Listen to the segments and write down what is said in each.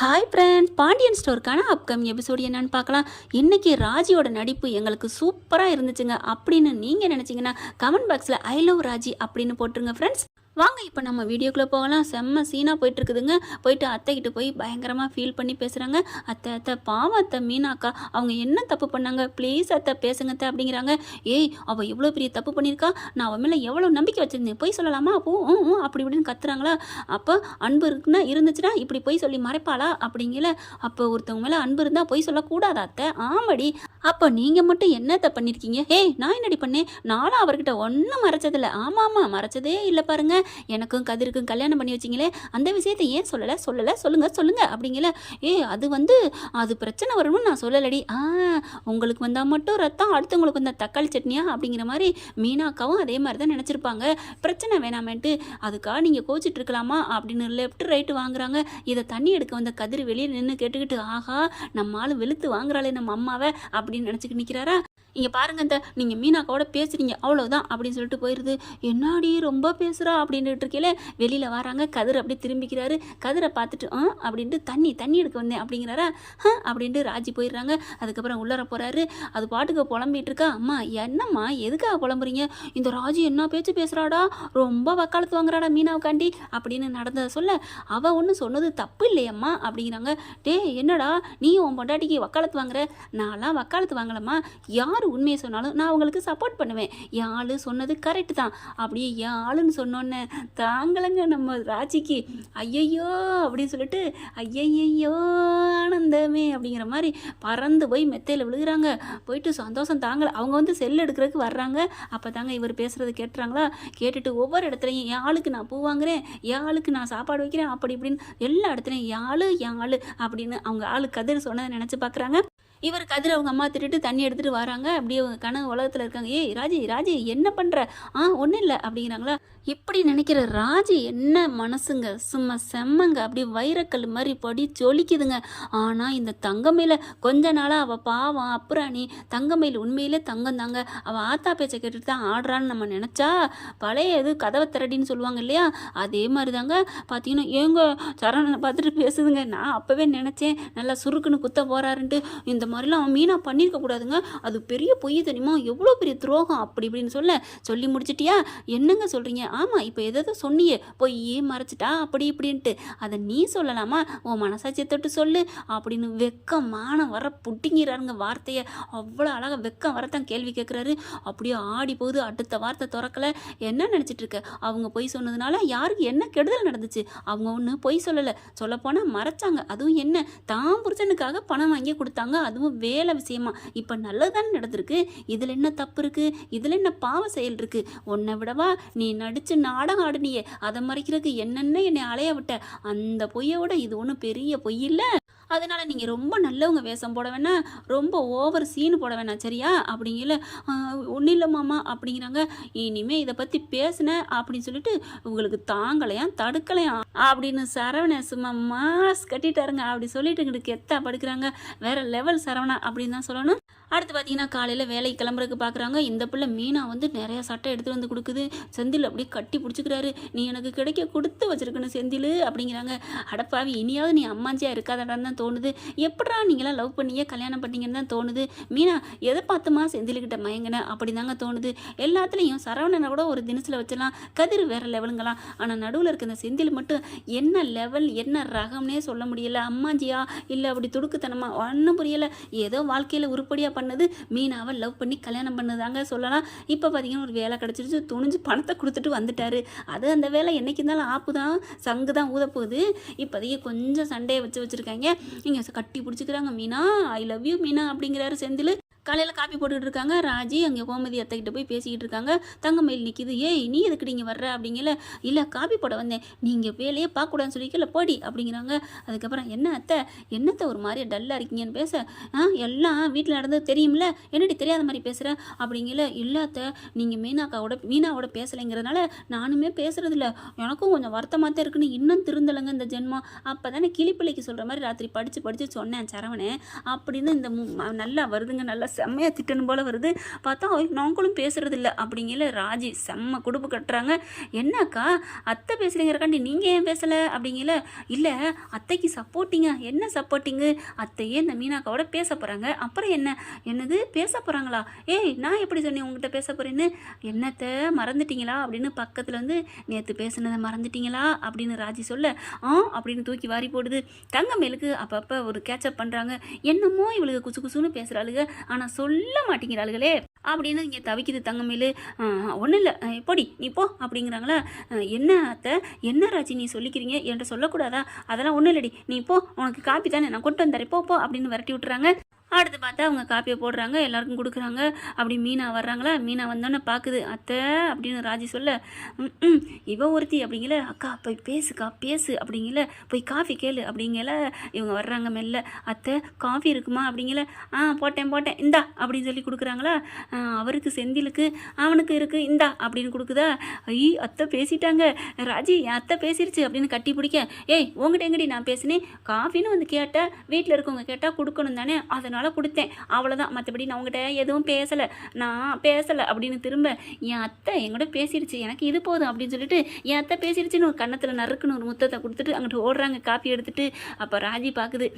Hi friends Pandian ஸ்டோருக்கான upcoming episode என்னன்னு பார்க்கலாம். இன்றைக்கி ராஜியோட நடிப்பு எங்களுக்கு சூப்பராக இருந்துச்சுங்க. அப்படின்னு நீங்கள் நினச்சிங்கன்னா கமெண்ட் பாக்ஸில் ஐ லவ் ராஜி அப்படின்னு போட்டுருங்க ஃப்ரெண்ட்ஸ் வாங்க இப்போ நம்ம வீடியோக்குள்ளே போகலாம். செம்ம சீனாக போயிட்டு இருக்குதுங்க போயிட்டு அத்தைக்கிட்ட போய் பயங்கரமாக ஃபீல் பண்ணி பேசுகிறாங்க அத்தை அத்தை பாவம் அத்தை மீனாக்கா அவங்க என்ன தப்பு பண்ணாங்க? ப்ளீஸ் அத்தை பேசுங்க அத்தை அப்படிங்கிறாங்க. ஏய் அவள் எவ்வளோ பெரிய தப்பு பண்ணியிருக்கா? நான் அவன் மேலே எவ்வளோ நம்பிக்கை வச்சிருந்தேன். போய் சொல்லலாமா? அப்போ அப்படி இப்படின்னு கத்துறாங்களா? அப்போ அன்பு இருக்குன்னா இருந்துச்சுன்னா இப்படி போய் சொல்லி மறைப்பாளா? அப்படிங்கல. அப்போ ஒருத்தவங்க மேலே அன்பு இருந்தால் போய் சொல்லக்கூடாதா அத்தை. ஆமாடி. அப்போ நீங்கள் மட்டும் என்னத்தை பண்ணியிருக்கீங்க ஏய் நான் என்னடி பண்ணேன்? நானும் அவர்கிட்ட ஒன்றும் மறைச்சதில்ல. ஆமாம் ஆமாம் மறைச்சதே இல்லை பாருங்கள் எனக்கும் கதிருக்கும் கல்யாணம் பண்ணி வச்சிங்களே அந்த விஷயத்தை ஏன் சொல்லலை? சொல்லலை சொல்லுங்கள் சொல்லுங்கள் அப்படிங்கல. ஏ அது வந்து அது பிரச்சனை வரணும்னு நான் சொல்லலடி. ஆ உங்களுக்கு வந்தால் மட்டும் ரத்தம் அடுத்தவங்களுக்கு வந்தால் தக்காளி சட்னியா? அப்படிங்கிற மாதிரி மீனாக்காவும் அதே மாதிரி தான் நினச்சிருப்பாங்க. பிரச்சனை வேணாமேன்ட்டு அதுக்காக நீங்கள் கோச்சிட்டு இருக்கலாமா? அப்படின்னு லெஃப்ட் ரைட்டு வாங்குறாங்க. இதை தண்ணி எடுக்க வந்த கதிர் வெளியே நின்று கேட்டுக்கிட்டு ஆஹா நம்ம ஆளு வெளுத்து வாங்குறாளே நம்ம அம்மாவை அப்படின்னு நினச்சிக்கிட்டு நிற்கிறாரா இங்கே பாருங்க இந்த நீங்கள் மீனாக்காவோட பேசுறீங்க அவ்வளோதான் அப்படின்னு சொல்லிட்டு போயிடுது என்னாடி ரொம்ப பேசுகிறா அப்படின்ட்டு இருக்கையில வெளியில் வராங்க. கதிர் அப்படியே திரும்பிக்கிறாரு. கதிரை பார்த்துட்டு ஆ? அப்படின்ட்டு தண்ணி தண்ணி எடுக்க வந்தேன். அப்படிங்கிறாரா? ஆ அப்படின்ட்டு ராஜி போயிடுறாங்க. அதுக்கப்புறம் உள்ளர போகிறாரு அது பாட்டுக்கு புலம்பிகிட்டு இருக்கா. அம்மா என்னம்மா? எதுக்காக புலம்புறீங்க? இந்த ராஜி என்ன பேச்சு பேசுகிறாடா ரொம்ப வக்காலத்து வாங்குறாடா மீனாவுக்காண்டி. அப்படின்னு நடந்ததை சொல்ல அவள் ஒன்றும் சொன்னது தப்பு இல்லையம்மா. அப்படிங்கிறாங்க. டே என்னடா? நீ உன் பொண்டாட்டிக்கு வக்காலத்து வாங்குற? நான்லாம் வக்காலத்து வாங்கலம்மா. யார் உண்மையை சொன்னாலும் நான் அவங்களுக்கு சப்போர்ட் பண்ணுவேன். என் சொன்னது கரெக்டு தான். அப்படியே என் ஆளுன்னு சொன்னோன்னே தாங்களங்க நம்ம ராஜிக்கு. ஐயையோ அப்படின்னு சொல்லிட்டு ஐயையோ ஆனந்தமே அப்படிங்கிற மாதிரி பறந்து போய் மெத்தையில் விழுகிறாங்க. போயிட்டு சந்தோஷம் தாங்கலை. அவங்க வந்து செல் எடுக்கிறதுக்கு வர்றாங்க. அப்போ தாங்க இவர் பேசுகிறத கேட்டுறாங்களா? கேட்டுட்டு ஒவ்வொரு இடத்துலையும் என் ஆளுக்கு நான் பூ வாங்குறேன் என் ஆளுக்கு நான் சாப்பாடு வைக்கிறேன் அப்படி இப்படின்னு எல்லா இடத்துலையும் என் ஆளு என் ஆளு அப்படின்னு அவங்க ஆளு கதிர் சொன்னதை நினச்சி பார்க்குறாங்க இவர் கதிர் அவங்க அம்மா திட்டுட்டு தண்ணி எடுத்துகிட்டு வராங்க. அப்படியே அவங்க கனவு உலகத்தில் இருக்காங்க. ஏய் ராஜி ராஜி என்ன பண்ணுற ஆ ஒன்றும் இல்லை. அப்படிங்கிறாங்களா? இப்படி நினைக்கிற ராஜி என்ன மனசுங்க? சும்மா செம்மங்க. அப்படி வைரக்கல் மாதிரி படி ஜொலிக்குதுங்க. ஆனால் இந்த தங்கமயில கொஞ்ச நாளாக அவள் பாவம் அப்புறாணி தங்கமயில் உண்மையிலே தங்கம் தாங்க. அவள் ஆத்தா பேச்சை கேட்டுட்டு தான் ஆடுறான்னு நம்ம நினச்சா பழைய இது கதவை திரடின்னு சொல்லுவாங்க இல்லையா? அதே மாதிரி தாங்க பார்த்தீங்கன்னா ஏங்க சரணனை பார்த்துட்டு பேசுதுங்க. நான் அப்போவே நினச்சேன் நல்லா சுருக்குன்னு குத்த போகிறாருன்ட்டு இந்த மாதிரிலாம் அவன் மீனா பண்ணியிருக்க கூடாதுங்க. அது பெரிய பொய் தெரியுமா? எவ்வளோ பெரிய துரோகம் அப்படி இப்படின்னு சொல்ல சொல்லி முடிச்சிட்டியா? என்னங்க சொல்கிறீங்க ஆமாம் இப்போ எதாவது சொன்னியே பொய் மறைச்சிட்டா அப்படி இப்படின்ட்டு. அதை நீ சொல்லலாமா? உன் மனசாட்சியை தொட்டு சொல்லு. அப்படின்னு வெக்கம் மானம் வர புட்டிங்கிறாருங்க வார்த்தையை. அவ்வளோ அழகாக வெக்கம் வரத்தான் கேள்வி கேட்குறாரு. அப்படியே ஆடி போகுது. அடுத்த வார்த்தை திறக்கல. என்ன நினச்சிட்டு இருக்க? அவங்க பொய் சொன்னதுனால யாருக்கு என்ன கெடுதல் நடந்துச்சு? அவங்க ஒன்று பொய் சொல்லலை. சொல்லப்போனால் மறைச்சாங்க. அதுவும் என்ன? தான் புருஷனுக்காக பணம் வாங்கி கொடுத்தாங்க. அதுவும் வேலை விஷயமா. இப்போ நல்லதுதானே நடந்திருக்கு. இதில் என்ன தப்பு இருக்குது இதில் என்ன பாவ செயல் இருக்குது உன்னை விடவா நீ நடித்து நாடகம் ஆடினியே. அதை மறைக்கிறதுக்கு என்னென்ன என்னை அலைய விட்ட? அந்த பொய்யை விட இது ஒன்றும் பெரிய பொய் இல்லை. அதனால நீங்கள் ரொம்ப நல்லவங்க வேஷம் போட வேணாம். ரொம்ப ஓவர் சீன் போட வேணாம் சரியா? அப்படிங்கல ஒன்றும் இல்லை மாமா அப்படிங்கிறாங்க. இனிமேல் இதை பற்றி பேசின அப்படின்னு சொல்லிட்டு உங்களுக்கு தாங்கலையாம் தடுக்கலையாம் அப்படின்னு சரவண சும்மா மாஸ் கட்டிட்டாருங்க. அப்படி சொல்லிட்டு இங்கிட்டு கெத்தா படுக்கிறாங்க. வேற லெவல் சரவணா அப்படின்னு தான் சொல்லணும். அடுத்து பார்த்தீங்கன்னா காலையில் வேலைக்கு கிளம்புறதுக்கு பார்க்குறாங்க இந்த பிள்ளை மீனா வந்து நிறைய சட்டை எடுத்து வந்து கொடுக்குது. செந்தில் அப்படியே கட்டி பிடிச்சிக்கிறாரு. நீ எனக்கு கிடைக்க கொடுத்து வச்சிருக்கணும் செந்தில் அப்படிங்கிறாங்க. அடப்பாவி இனியாவது நீ அம்மாஞ்சியாக இருக்காதடான்னு தான் தோணுது. எப்படா நீங்களாம் லவ் பண்ணீங்க கல்யாணம் பண்ணீங்கன்னு தான் தோணுது. மீனா எதை பார்த்துமா செந்தில்கிட்ட மயங்கின? அப்படி தாங்க தோணுது. எல்லாத்துலேயும் சரவணனை கூட ஒரு தினசில் வச்சலாம் கதிர் வேற லெவலுங்களாம். ஆனால் நடுவில் இருக்க இந்த செந்தில் மட்டும் என்ன லெவல் என்ன ரகம்னே சொல்ல முடியல. அம்மாஞ்சியா? இல்லை அப்படி துடுக்குத்தனமா? ஒன்றும் புரியலை. ஏதோ வாழ்க்கையில் உருப்படியாக பண்ணது மீனாவை லவ் பண்ணி கல்யாணம் பண்ணதாங்க சொல்லலாம். இப்போ பார்த்தீங்கன்னா ஒரு வேலை கிடச்சிருச்சு. துணிஞ்சு பணத்தை கொடுத்துட்டு வந்துட்டாரு. அது அந்த வேலை என்னைக்கு இருந்தாலும் ஆப்பு தான் சங்கு தான் ஊதப்போகுது. இப்போதைக்கு கொஞ்சம் சண்டையை வச்சு வச்சுருக்காங்க. இங்கே கட்டி பிடிச்சிக்கிறாங்க Meena I love you Meena அப்படிங்கிறாரு செந்தில். காலையில் காப்பி போட்டுக்கிட்டு இருக்காங்க. ராஜி அங்கே கோமதி அத்தைக்கிட்ட போய் பேசிக்கிட்டு இருக்காங்க. தங்கமயில் நிற்கிது ஏய் நீ எதுக்கு நீங்கள் வர்ற? அப்படிங்கல. இல்லை காப்பி போட வந்தேன். நீங்கள் வேலையே பார்க்கக்கூடாதுன்னு சொல்லிக்கல போடி அப்படிங்கிறாங்க. அதுக்கப்புறம் என்ன அத்தை? என்னத்தை ஒரு மாதிரி டல்லாக இருக்கீங்கன்னு பேச? ஆ எல்லாம் வீட்டில் நடந்தது தெரியும்ல? என்னடி தெரியாத மாதிரி பேசுகிற அப்படிங்கல. இல்லாத்த நீங்கள் மீனாக்காவோட மீனாவோட பேசலைங்கிறதுனால நானுமே பேசுறதில்ல. எனக்கும் கொஞ்சம் வருத்தமாக தான் இருக்குன்னு இன்னும் திருந்தலைங்க இந்த ஜென்மம். அப்போ தானே கிளிப்பிள்ளைக்கு சொல்கிற மாதிரி ராத்திரி படித்து படித்து சொன்னேன் சரவணே. அப்படின்னு இந்த மு- நல்லா வருதுங்க நல்லா செம்மையாக திட்டணும் போல் வருது. பார்த்தா நாங்களும் பேசுறது இல்லை அப்படிங்கல ராஜி செம்ம குடுப்பு கட்டுறாங்க. என்னக்கா அத்தை பேசுகிறீங்கிறக்காண்டி நீங்கள் ஏன் பேசலை? அப்படிங்கல இல்லை அத்தைக்கு சப்போர்ட்டிங்க. என்ன சப்போர்ட்டிங்கு? அத்தையே இந்த மீனாக்காவோட பேச போகிறாங்க அப்புறம் என்ன? என்னது? பேச போகிறாங்களா ஏய் நான் எப்படி சொன்னேன் உங்ககிட்ட பேச போகிறேன்னு என்னத்தை மறந்துட்டீங்களா? அப்படின்னு பக்கத்தில் வந்து நேற்று பேசுனதை மறந்துட்டீங்களா? அப்படின்னு ராஜி சொல்ல ஆ அப்படின்னு தூக்கி வாரி போடுது. தங்கமேலுக்கு அப்பப்போ ஒரு கேட்சப் பண்ணுறாங்க என்னமோ இவளுக்கு குசு குசுன்னு பேசுகிறாளுங்க ஆனால் சொல்ல மாட்டேங்கிறாளுகளே அப்படின்னு இங்கே தவிக்குது தங்கமேலு. ஒன்றும் இல்லை பொடி நீ போ அப்படிங்கிறாங்களா? என்ன அத்தை? என்ன ராஜி நீ சொல்லிக்கிறீங்க? என்கிட்ட சொல்லக்கூடாதா? அதெல்லாம் ஒன்றும் இல்லடி நீ போ உனக்கு காப்பி தானே நான் கொண்டு வந்தரேன் போ போ அப்படின்னு விரட்டி விட்டுறாங்க. அடுத்து பார்த்தா அவங்க காப்பியை போடுறாங்க எல்லாருக்கும் கொடுக்குறாங்க. அப்படி மீனா வர்றாங்களா? மீனா வந்தோன்னே பார்க்குது அத்தை அப்படின்னு ராஜி சொல்ல "ம், ம் இவ ஒருத்தி அப்படிங்கல அக்கா போய் பேசுக்கா பேசு அப்படிங்கல போய் காஃபி கேளு அப்படிங்கல இவங்க வர்றாங்க மெல்ல. அத்தை காஃபி இருக்குமா? அப்படிங்கல ஆ போட்டேன் போட்டேன் இந்தா அப்படின்னு சொல்லி கொடுக்குறாங்களா? அவருக்கு செந்திலுக்கு அவனுக்கு இருக்குது இந்தா அப்படின்னு கொடுக்குதா? ஐ அத்தை பேசிட்டாங்க. ராஜி என் அத்தை பேசிருச்சு அப்படின்னு கட்டி பிடிக்க ஏய் உங்ககிட்ட எங்கடி நான் பேசினேன்? காஃபின்னு வந்து கேட்டேன் வீட்டில் இருக்கவங்க கேட்டால் கொடுக்கணும் தானே அதனால் கொடுத்தேன். அவ்வளோதான் மற்றபடி நான் உங்ககிட்ட எதுவும் பேசலை. நான் பேசலை அப்படின்னு திரும்ப என் அத்தை என்கிட்ட பேசிருச்சு. எனக்கு இது போதும் அப்படின்னு சொல்லிட்டு என் அத்தை பேசிருச்சுன்னு ஒரு கன்னத்தில் நறுக்குன்னு ஒரு முத்தத்தை கொடுத்துட்டு அங்கிட்டு ஓடுறாங்க. காப்பி எடுத்துட்டு. அப்போ ராஜி பார்க்குது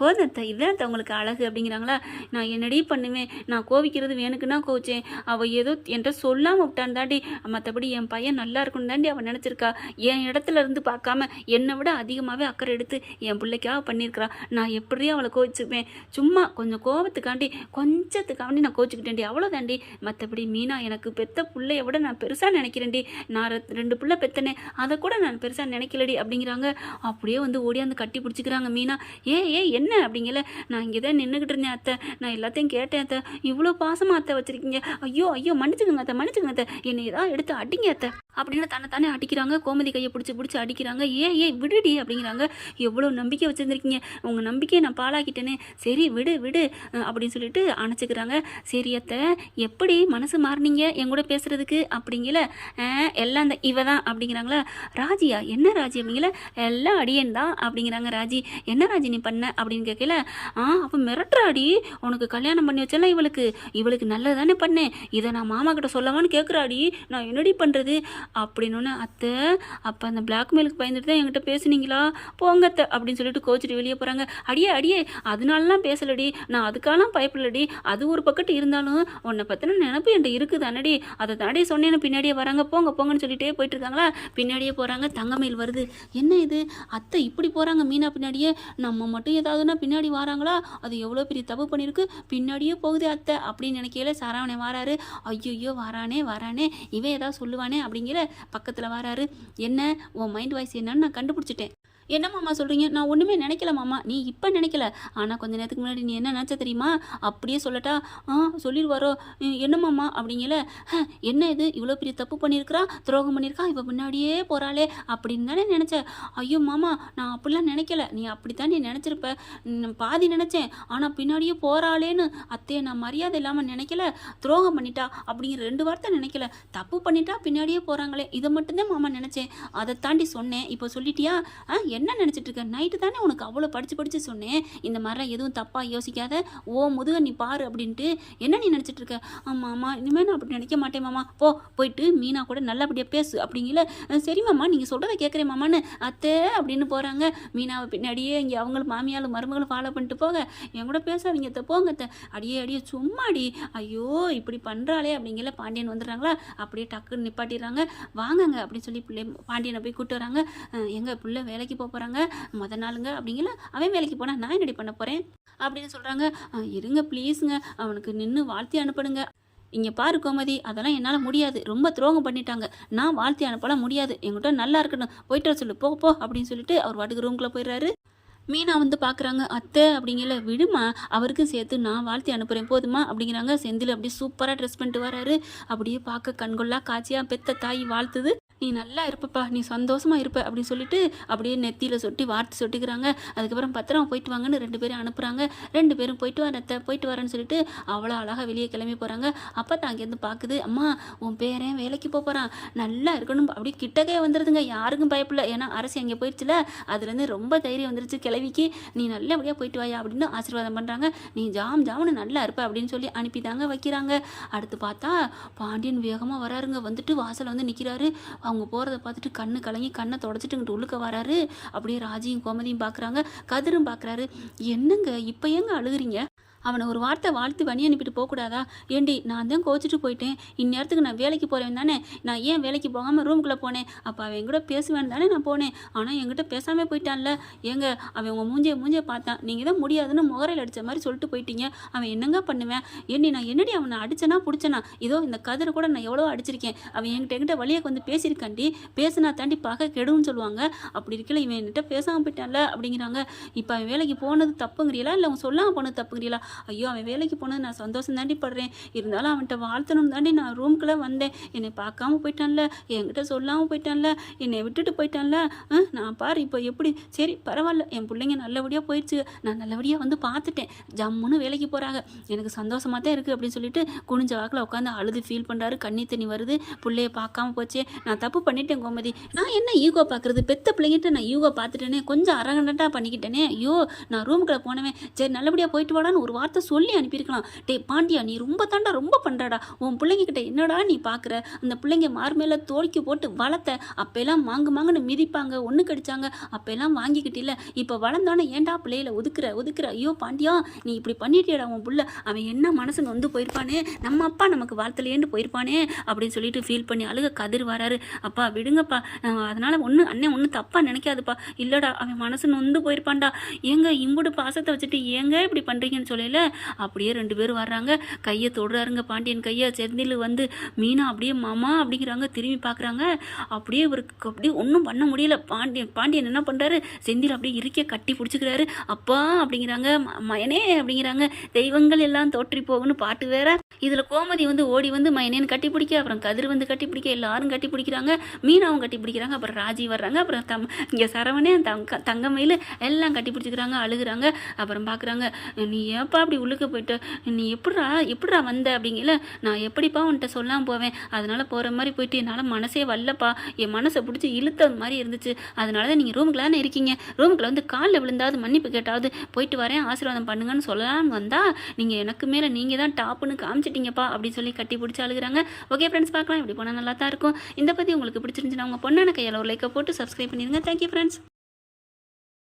போதும் அத்தை. இதான் அத்தை உங்களுக்கு அழகு அப்படிங்கிறாங்களா? நான் என்னடி பண்ணுவேன்? நான் கோவிக்கிறது வேணுக்குன்னா கோவிச்சேன். அவள் ஏதோ என்கிட்ட சொல்லாமல் விட்டான் தாண்டி மற்றபடி என் பையன் நல்லா இருக்கணும் தாண்டி அவன் நினச்சிருக்கா. என் இடத்துல இருந்து பார்க்காம என்னை விட அதிகமாகவே அக்கறை எடுத்து என் பிள்ளைக்காக பண்ணியிருக்கிறான் நான் எப்படியும் அவளை கோவிச்சுப்பேன். சும்மா கொஞ்சம் கொஞ்சம் கோவத்துக்காண்டி கொஞ்சத்துக்காண்டி நான் கோச்சிக்கிட்டேன்டி. அவ்வளோதாண்டி மற்றபடி மீனா எனக்கு பெத்த பிள்ளைய விட நான் பெருசாக நினைக்கிறேன்டி. நான் ரெண்டு பிள்ளை பெத்தனே அதை கூட நான் பெருசாக நினைக்கலடி அப்படிங்கிறாங்க. அப்படியே வந்து ஓடியாந்து கட்டி பிடிச்சிக்கிறாங்க மீனா. ஏ ஏ என்ன அப்படிங்கல. நான் இங்கே தான் நின்றுக்கிட்டு இருந்தேன் அத்தை. நான் எல்லாத்தையும் கேட்டேன் அத்தை. இவ்வளோ பாசமாக அத்தை வச்சுருக்கீங்க. ஐயோ ஐயோ மன்னிச்சுக்கோங்க அத்தை மன்னிச்சுக்கோங்க அத்தை. என்னை ஏதாவது எடுத்து அடிங்க அத்தை. அப்படின்னு தன்னை தானே அடிக்கிறாங்க. கோமதி கையை பிடிச்சி பிடிச்சி அடிக்கிறாங்க. ஏ ஏ விடுடி அப்படிங்கிறாங்க. எவ்வளோ நம்பிக்கை வச்சுருந்துருக்கீங்க. உங்கள் நம்பிக்கையை நான் பாழாக்கிட்டேனே. சரி விடு விடு. சொல்லிட்டு அப்படின்னு சொல்லிட்டு அணைச்சிக்கிறாங்க. சரி அத்தை எப்படி மனசு மாறினீங்க? என் கூட பேசுறதுக்கு அப்படிங்கல? எல்லாம் இந்த இவ தான் அப்படிங்கிறாங்களா? ராஜியா என்ன ராஜி அப்படிங்கல? எல்லாம் அடியன் தான் அப்படிங்கிறாங்க ராஜி. என்ன ராஜி நீ பண்ண அப்படின்னு கேட்கல ஆ அப்போ மிரட்டுறாடி. உனக்கு கல்யாணம் பண்ணி வச்சல இவளுக்கு. இவளுக்கு நல்லது தானே பண்ணேன். இதை நான் மாமா கிட்ட சொல்லவான்னு கேட்குறாடி. நான் என்னடி பண்ணுறது அப்படின்னு அத்தை அப்போ அந்த பிளாக்மெயிலுக்கு பயந்துட்டு தான் என்கிட்ட பேசுனீங்களா? போங்க அத்தை அப்படின்னு சொல்லிட்டு கோச்சிட்டு வெளியே போகிறாங்க அடியே அடியே அதனாலலாம் பேசலடி. நான் அதுக்கெல்லாம் பயப்படலடி. அது ஒரு பக்கத்து இருந்தாலும் உன்னை பற்றின நினப்பு என்கிட்ட இருக்குது அண்ணடி அதை தாண்டி சொன்னேன்னு பின்னாடியே வராங்க போங்க போங்கன்னு சொல்லிட்டே போயிட்டு இருக்காங்களா பின்னாடியே போகிறாங்க தங்கமயில் வருது. என்ன இது? அத்தை இப்படி போகிறாங்க மீனா பின்னாடியே? நம்ம மட்டும் ஏதாவதுன்னா பின்னாடி வராங்களா? அது எவ்வளோ பெரிய தப்பு பண்ணியிருக்கு. பின்னாடியே போகுது அத்தை அப்படின்னு நினைக்கையில சரவணன் வாராரு. ஐயோ வரானே வரானே இவன் ஏதாவது சொல்லுவானே அப்படிங்கிற பக்கத்தில் வராரு. என்ன? உன் மைண்ட் வாய்ஸ் என்னன்னு நான் கண்டுபிடிச்சிட்டேன். என்ன மாமா சொல்கிறீங்க நான் ஒன்றுமே நினைக்கல மாமா. நீ இப்போ நினைக்கல. ஆனால் கொஞ்ச நேரத்துக்கு முன்னாடி நீ என்ன நினச்ச தெரியுமா? அப்படியே சொல்லட்டா. ஆ சொல்லிடுவாரோ என்ன மாமா? அப்படிங்கல. என்ன இது? இவ்வளோ பெரிய தப்பு பண்ணியிருக்கிறா துரோகம் பண்ணியிருக்கா இப்போ முன்னாடியே போகிறாளே அப்படின்னு தானே நினச்சேன் ஐயோ மாமா நான் அப்படிலாம் நினைக்கல. நீ அப்படித்தான் நீ நினச்சிருப்ப. பாதி நினச்சேன். ஆனால் பின்னாடியே போகிறாளேன்னு அத்தையை நான் மரியாதை இல்லாமல் நினைக்கல. துரோகம் பண்ணிட்டா. அப்படிங்கிற ரெண்டு வார்த்தை நினைக்கல. தப்பு பண்ணிட்டா பின்னாடியே போகிறாங்களே இதை மட்டும்தான் மாமா நினச்சேன். அதை தாண்டி சொன்னேன். இப்போ சொல்லிட்டியா? ஆ என்ன நினச்சிட்டு இருக்க? நைட்டு தானே உனக்கு அவ்வளோ படித்து படித்து சொன்னேன். இந்த மாதிரிலாம் எதுவும் தப்பாக யோசிக்காத. ஓ முதுக நீ பாரு அப்படின்ட்டு என்ன நீ நினச்சிட்டு இருக்க? ஆமாம் ஆமாம் இனிமேல் நான் அப்படி நினைக்க மாட்டேன் மாமா. போ போயிட்டு மீனா கூட நல்லபடியாக பேசு அப்படிங்கல சரி மாமா நீங்கள் சொல்கிறத கேட்குறேன் மாமான்னு அத்தை அப்படின்னு போகிறாங்க மீனாவை பின்னாடியே இங்கே அவங்களும் மாமியாலும் மருமகளும் ஃபாலோ பண்ணிட்டு போக. என் கூட பேசாதீங்க அத்தை போங்க அத்தை. அடியே அடியே சும்மாடி. ஐயோ இப்படி பண்ணுறாளே அப்படிங்கல பாண்டியன் வந்துடுறாங்களா? அப்படியே டக்குன்னு நிப்பாட்டிடுறாங்க. வாங்கங்க அப்படின்னு சொல்லி பிள்ளை பாண்டியனை போய் கூப்பிட்டு வராங்க. எங்கள் பிள்ளை வேலைக்கு போக போகிறாங்க முத நாளுங்க அப்படிங்கல அவன் வேலைக்கு போனால் நான் என்னடி பண்ண போகிறேன் அப்படின்னு சொல்கிறாங்க இருங்க ப்ளீஸுங்க அவனுக்கு நின்று வாழ்த்தி அனுப்பிடுங்க இங்கே பாரு கோமதி அதெல்லாம் என்னால் முடியாது. ரொம்ப துரோகம் பண்ணிட்டாங்க. நான் வாழ்த்தி அனுப்பலாம் முடியாது. என்கிட்ட நல்லா இருக்கணும். போயிட்டு வர சொல்லு. போ போ அப்படின்னு சொல்லிட்டு அவர் வாட்டுக்கு ரூம்குள்ளே போயிடுறாரு. மீனா வந்து பார்க்குறாங்க அத்தை அப்படிங்கல விடுமா. அவருக்கும் சேர்த்து நான் வாழ்த்தி அனுப்புகிறேன் போதுமா? அப்படிங்கிறாங்க. செந்தில் அப்படியே சூப்பராக ட்ரெஸ் பண்ணிட்டு வராரு. அப்படியே பார்க்க கண்கொள்ளா காட்சியாக பெத்த தாய் வாழ்த்துது. நீ நல்லா இருப்பப்பா நீ சந்தோஷமாக இருப்ப அப்படின்னு சொல்லிட்டு அப்படியே நெத்தியில் சொட்டி வார்த்தை சொட்டிக்கிறாங்க. அதுக்கப்புறம் பத்திரம் போயிட்டு வாங்கன்னு ரெண்டு பேரும் அனுப்புகிறாங்க ரெண்டு பேரும் போயிட்டு வரத்த போயிட்டு வரேன்னு சொல்லிட்டு அவ்வளோ அழகாக வெளியே கிளம்பி போகிறாங்க அப்போ தான் அங்கேருந்து பார்க்குது அம்மா உன் பேரன் வேலைக்கு போக போகிறான் நல்லா இருக்கணும். அப்படியே கிட்டக்கே வந்துடுதுங்க யாருக்கும் பயப்பில்ல. ஏன்னா அரசு அங்கே போயிடுச்சுல அதுலேருந்து ரொம்ப தைரியம் வந்துருச்சு கிளவிக்கு. நீ நல்லபடியாக போயிட்டு வாயா அப்படின்னு ஆசீர்வாதம் பண்ணுறாங்க நீ ஜாம் ஜாம்னு நல்லா இருப்ப அப்படின்னு சொல்லி அனுப்பிதாங்க வைக்கிறாங்க. அடுத்து பார்த்தா பாண்டியன் வேகமாக வராருங்க. வந்துட்டு வாசல் வந்து நிற்கிறாரு அவங்க போகிறத பார்த்துட்டு கண்ணு கலங்கி கண்ணை தொடச்சிட்டு இங்கிட்டு உள்ளுக்க வராரு. அப்படியே ராஜியும் கோமதியும் பார்க்குறாங்க கதிரும் பார்க்குறாரு என்னங்க இப்போ ஏங்க அழுகுறீங்க? அவனை ஒரு வார்த்தை வாழ்த்து வணி அனுப்பிட்டு போகக்கூடாதா? ஏண்டி நான் தான் கோச்சிட்டு போயிட்டேன். இந்நேரத்துக்கு நான் வேலைக்கு போகிறேன் தானே. நான் ஏன் வேலைக்கு போகாமல் ரூம்குள்ளே போனேன்? அப்போ அவன் கூட பேசுவேன் தானே நான் போனேன். ஆனால் என்கிட்ட பேசாமல் போயிட்டான்ல. ஏங்க அவன் உங்கள் மூஞ்சிய மூஞ்சிய பார்த்தான். நீங்கள் தான் முடியாதுன்னு முகரையில் அடித்த மாதிரி சொல்லிட்டு போயிட்டீங்க. அவன் என்னங்க பண்ணுவேன்? ஏண்டி நான் என்னடி அவனை அடிச்சனா பிடிச்சனா? இதோ இந்த கதிரை கூட நான் எவ்வளோ அடிச்சிருக்கேன். அவன் என்கிட்ட என்கிட்ட வழியை வந்து பேசியிருக்காண்டி. பேசினா தாண்டி பகை கெடுன்னு சொல்லுவாங்க. அப்படி இருக்கல இவன் என்கிட்ட பேசாமல் போயிட்டான்ல அப்படிங்கிறாங்க. இப்போ அவன் வேலைக்கு போனது தப்புங்கிறீங்களா இல்லை அவன் சொல்லாமல் போனது தப்புங்கிறீங்களா ஐயோ அவன் வேலைக்கு போனது நான் சந்தோஷம் தாண்டி படுறேன். இருந்தாலும் அவன்கிட்ட வாழ்த்தணும் தாண்டி நான் ரூம்குள்ளே வந்தேன். என்னை பார்க்காம போயிட்டான்ல என்கிட்ட சொல்லாமல் போயிட்டான்ல என்னை விட்டுட்டு போயிட்டான்ல ஆ, நான் பாரு இப்போ எப்படி? சரி பரவாயில்ல என் பிள்ளைங்க நல்லபடியாக போயிடுச்சு. நான் நல்லபடியாக வந்து பார்த்துட்டேன். ஜம்முன்னு வேலைக்கு போகிறாங்க எனக்கு சந்தோஷமாக தான் இருக்குது அப்படின்னு சொல்லிட்டு குனிஞ்ச வாக்கில் உட்காந்து அழுது ஃபீல் பண்ணுறாரு கண்ணி தண்ணி வருது. பிள்ளைய பார்க்காம போச்சே. நான் தப்பு பண்ணிட்டேன் கோமதி. நான் என்ன ஈகோ பார்க்குறது? பெத்த பிள்ளைங்கிட்ட நான் ஈகோ பார்த்துட்டேனே. கொஞ்சம் அரகண்டட்டாக பண்ணிக்கிட்டேனே. ஐயோ நான் ரூமுக்குள்ளே போனவன். சரி நல்லபடியாக போயிட்டு வாடான்னு ஒரு வார்த்தை சொல்லி அனுப்பியிருக்கலாம். டே பாண்டியா நீ ரொம்ப தாண்டா ரொம்ப பண்ணுறடா உன் பிள்ளைங்க கிட்ட என்னடா நீ பார்க்குற அந்த பிள்ளைங்க மார் மேலே தோல்க்கி போட்டு வளர்த்த. அப்பெல்லாம் மாங்கு மாங்குன்னு மிதிப்பாங்க ஒன்று கடிச்சாங்க. அப்பெல்லாம் வாங்கிக்கிட்டில்ல. இப்போ வளர்ந்தானே ஏன்டா பிள்ளையில ஒதுக்குற ஒதுக்குற? ஐயோ பாண்டியா நீ இப்படி பண்ணிட்டியடா உன் புள்ள. அவன் என்ன மனசு வந்து போயிருப்பானே? நம்ம அப்பா நமக்கு வார்த்தையிலேன்னு போயிருப்பானே? அப்படின்னு சொல்லிட்டு ஃபீல் பண்ணி அழுக கதிர் வராரு. அப்பா விடுங்கப்பா. அதனால் அதனால ஒன்று அண்ணன் ஒன்றும் தப்பாக நினைக்காதுப்பா. இல்லைடா அவன் மனசு நொந்து போயிருப்பான்டா. ஏங்க இம்புடு பாசத்தை வச்சுட்டு ஏங்க இப்படி பண்ணுறீங்கன்னு சொல்லல? அப்படியே ரெண்டு பேரும் வர்றாங்க. கையை தொடுறாருங்க பாண்டியன் கையை. செந்தில் வந்து மீனா அப்படியே மாமா அப்படிங்கிறாங்க. திரும்பி பார்க்குறாங்க அப்படியே இவருக்கு அப்படியே ஒன்றும் பண்ண முடியல. பாண்டியன் பாண்டியன் என்ன பண்ணுறாரு செந்தில் அப்படியே இருக்க கட்டி பிடிச்சிக்கிறாரு. அப்பா அப்படிங்கிறாங்க. மயனே அப்படிங்கிறாங்க. தெய்வங்கள் எல்லாம் தோற்றி போகுன்னு பாட்டு வேற இதில் கோமதி வந்து ஓடி வந்து மயனேன்னு கட்டி பிடிக்க. அப்புறம் கதிர் வந்து கட்டி பிடிக்க எல்லாரும் கட்டி பிடிக்கிறாங்க. மீனாவும் கட்டி பிடிக்கிறாங்க. அப்புறம் ராஜி வர்றாங்க. அப்புறம் தம் இங்கே சரவணே தங்க தங்கமையில் எல்லாம் கட்டி பிடிச்சிக்கிறாங்க அழுகுறாங்க. அப்புறம் பார்க்குறாங்க நீ ஏப்பா அப்படி உள்ளுக்க போயிட்டு? நீ எப்படிடா எப்படிடா வந்த? அப்படிங்கல நான் எப்படிப்பா உன்கிட்ட சொல்லாமல் போவேன்? அதனால் போகிற மாதிரி போயிட்டு என்னால் மனசே வரலப்பா. என் மனசை பிடிச்சி இழுத்த மாதிரி இருந்துச்சு. அதனால தான் நீங்கள் ரூமுக்குள்ள இருக்கீங்க. ரூமுக்குள்ள வந்து காலில் விழுந்தாவது மன்னிப்பு கேட்டாவது போயிட்டு வரேன் ஆசீர்வாதம் பண்ணுங்கன்னு சொல்லலாம்னு வந்தால் நீங்கள் எனக்கு மேலே நீங்கள் தான் டாப்புன்னு காமிச்சு காமிச்சிட்டீங்கப்பா அப்படின்னு சொல்லி கட்டி பிடிச்சி அழுகுறாங்க. ஓகே ஃப்ரெண்ட்ஸ் பார்க்கலாம். இப்படி போனால் நல்லா தான் இருக்கும். இந்த பற்றி உங்களுக்கு பிடிச்சிருந்துச்சுன்னா உங்கள் பொண்ணான கையால் ஒரு லைக்கை போட்டு சப்ஸ்கிரைப் பண்ணிடுங்க. Thank you friends